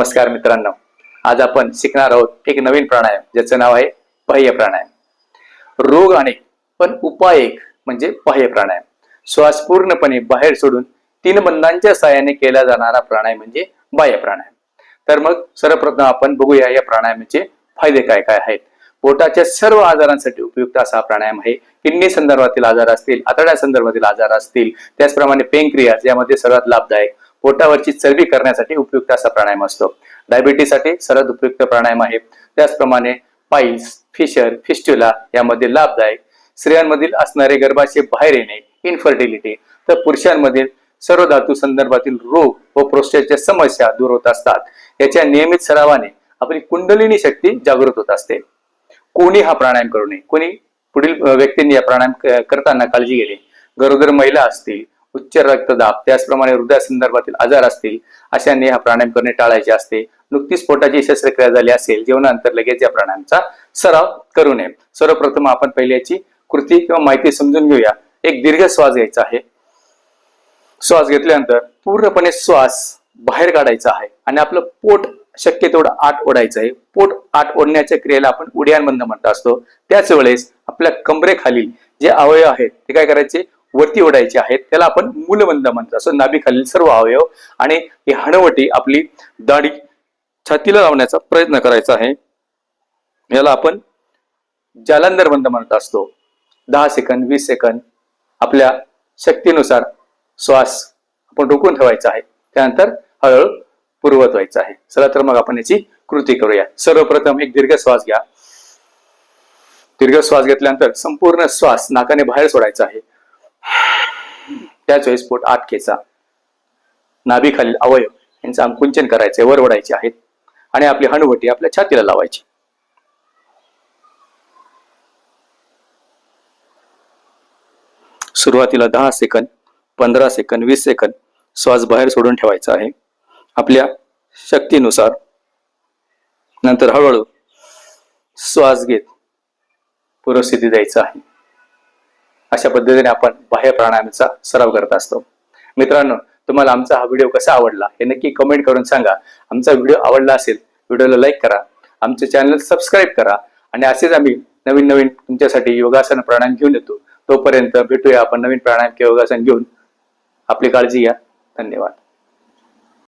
नमस्कार मित्रांनो. आज आपण शिकणार आहोत एक नवीन प्राणायाम ज्याचं नाव आहे बाह्य प्राणायाम. रोग अनेक पण उपाय एक म्हणजे बाह्य प्राणायाम. श्वास पूर्णपणे बाहेर सोडून तीन बंधांच्या साहाय्याने केला जाणारा प्राणायाम म्हणजे बाह्य प्राणायाम. तर मग सर्वप्रथम आपण बघूया या प्राणायामाचे फायदे काय काय आहेत. पोटाच्या सर्व आजारांसाठी उपयुक्त असा हा प्राणायाम आहे. किडनी संदर्भातील आजार असतील आतड्या संदर्भातील आजार असतील त्याचप्रमाणे पेनक्रियाज यामध्ये सर्वात लाभदायक पोटावरची चरबी करण्यासाठी उपयुक्त असा प्राणायाम असतो. डायबिटीसाठी सर्वात उपयुक्त प्राणायाम आहे. त्याचप्रमाणे पाईल्स फिशर फिस्ट्युला यामध्ये लाभदायक. स्त्रियांमधील असणारे गर्भाशय बाहेर येणे इन्फर्टिलिटी तर पुरुषांमधील सर्व धातू संदर्भातील रोग व प्रोस्टेटच्या समस्या दूर होत असतात. याच्या नियमित सरावाने आपली कुंडलिनी शक्ती जागृत होत असते. कोणी हा प्राणायाम करू नये? कोणी पुढील व्यक्तींनी या प्राणायाम करताना काळजी घेणे गरोदर महिला असतील उच्च रक्तदाब त्याचप्रमाणे हृदयासंदर्भातील आजार असतील अशाने हा प्राणायाम करणे टाळायचे असते. नुकतीच पोटाची शस्त्रक्रिया झाली असेल जेवणानंतर लगेच या प्राणायामचा सराव करू नये. सर्वप्रथम आपण पहिल्याची कृती किंवा माहिती समजून घेऊया. एक दीर्घ श्वास घ्यायचा आहे. श्वास घेतल्यानंतर पूर्णपणे श्वास बाहेर काढायचा आहे आणि आपलं पोट शक्य तेवढं आत ओढायचं आहे. पोट आत ओढण्याच्या क्रियेला आपण उड्याणबंद म्हणत असतो. त्याच वेळेस आपल्या कमरेखालील जे अवयव आहेत ते काय करायचे? वरती ओढायचे आहेत त्याला आपण मूलबंद म्हणतो. असं नाभीखालील सर्व अवयव आणि ही हणवटी आपली दाढी छातीला लावण्याचा प्रयत्न करायचा आहे. याला आपण जालंधर बंद म्हणत असतो. दहा सेकंद वीस सेकंद आपल्या शक्तीनुसार श्वास आपण रोखून ठेवायचा आहे. त्यानंतर हळूहळू पूर्वत व्हायचं आहे. चला तर मग आपण याची कृती करूया. सर्वप्रथम एक दीर्घ श्वास घ्या. दीर्घ श्वास घेतल्यानंतर संपूर्ण श्वास नाकाने बाहेर सोडायचा आहे. त्याच वेळेस पोट आत खेचा नाभीखालील अवयव यांचं अंकुंचन करायचे वर ओढायचे आहेत आणि आपली हनुवटी आपल्या छातीला लावायची. सुरुवातीला दहा सेकंद पंधरा सेकंद वीस सेकंद श्वास बाहेर सोडून ठेवायचा आहे. आपल्या शक्तीनुसार नंतर हळूहळू श्वास घेत पूर्वस्थिती द्यायचा आहे. अशा पद्धतीने आपण बाह्य प्राणायामाचा सराव करत असतो. मित्रांनो तुम्हाला आमचा हा व्हिडिओ कसा आवडला हे नक्की कमेंट करून सांगा. आमचा व्हिडिओ आवडला असेल व्हिडिओला लाईक करा. आमचे चॅनल सबस्क्राईब करा. आणि असेच आम्ही नवीन नवीन तुमच्यासाठी योगासन प्राणायाम घेऊन येतो. तोपर्यंत भेटूया आपण नवीन प्राणायाम किंवा योगासन घेऊन. आपली काळजी घ्या. धन्यवाद.